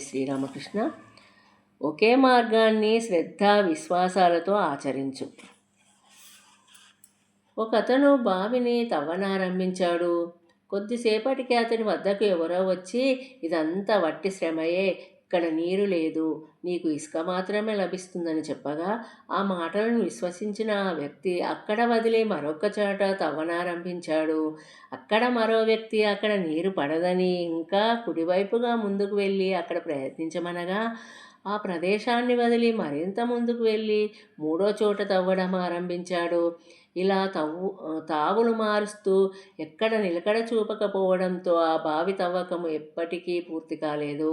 శ్రీరామకృష్ణ? ఒకే మార్గాన్ని శ్రద్ధ విశ్వాసాలతో ఆచరించు. ఒకతను బావిని తవ్వనారంభించాడు. కొద్దిసేపటికి అతని వద్దకు ఎవరో వచ్చి ఇదంతా వట్టి శ్రమయే. ఇక్కడ నీరు లేదు నీకు ఇసుక మాత్రమే లభిస్తుందని చెప్పగా ఆ మాటలను విశ్వసించిన ఆ వ్యక్తి అక్కడ వదిలి మరొక చోట తవ్వనారంభించాడు. అక్కడ మరో వ్యక్తి అక్కడ నీరు పడదని ఇంకా కుడివైపుగా ముందుకు వెళ్ళి అక్కడ ప్రయత్నించమనగా ఆ ప్రదేశాన్ని వదిలి మరింత ముందుకు వెళ్ళి మూడో చోట తవ్వడం ఆరంభించాడు. ఇలా తవ్వు తావులు మారుస్తూ ఎక్కడ నిలకడ చూపకపోవడంతో ఆ బావి తవ్వకం ఎప్పటికీ పూర్తి కాలేదు.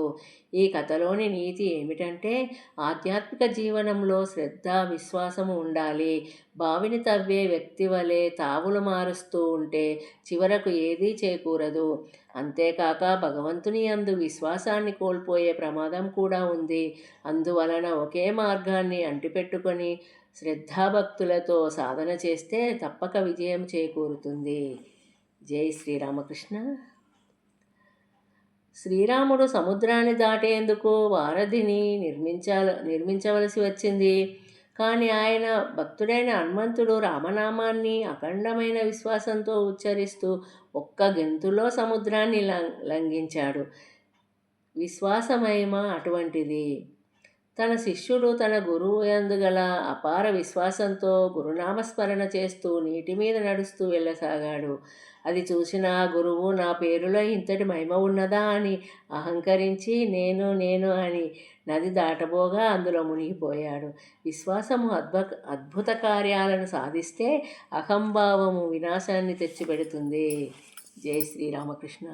ఈ కథలోని నీతి ఏమిటంటే ఆధ్యాత్మిక జీవనంలో శ్రద్ధ విశ్వాసము ఉండాలి. బావిని తవ్వే వ్యక్తి వలె తావులు మారుస్తూ ఉంటే చివరకు ఏదీ చేకూరదు. అంతేకాక భగవంతుని అందు విశ్వాసాన్ని కోల్పోయే ప్రమాదం కూడా ఉంది. అందువలన ఒకే మార్గాన్ని అంటిపెట్టుకొని శ్రద్ధాభక్తులతో సాధన చేస్తే తప్పక విజయం చేకూరుతుంది. జై శ్రీరామకృష్ణ. శ్రీరాముడు సముద్రాన్ని దాటేందుకు వారధిని నిర్మించాల నిర్మించవలసి వచ్చింది. కానీ ఆయన భక్తుడైన హనుమంతుడు రామనామాన్ని అఖండమైన విశ్వాసంతో ఉచ్చరిస్తూ ఒక్క గెంతులో సముద్రాన్ని లంఘించాడు. విశ్వాసమహిమ అటువంటిది. తన శిష్యుడు తన గురువు ఎందుగల అపార విశ్వాసంతో గురునామస్మరణ చేస్తూ నీటి మీద నడుస్తూ వెళ్ళసాగాడు. అది చూసిన ఆ గురువు నా పేరులో ఇంతటి మహిమ ఉన్నదా అని అహంకరించి నేను నేను అని నది దాటబోగా అందులో మునిగిపోయాడు. విశ్వాసము అద్భుత అద్భుత కార్యాలను సాధిస్తే అహంభావము వినాశాన్ని తెచ్చిపెడుతుంది. జై శ్రీరామకృష్ణ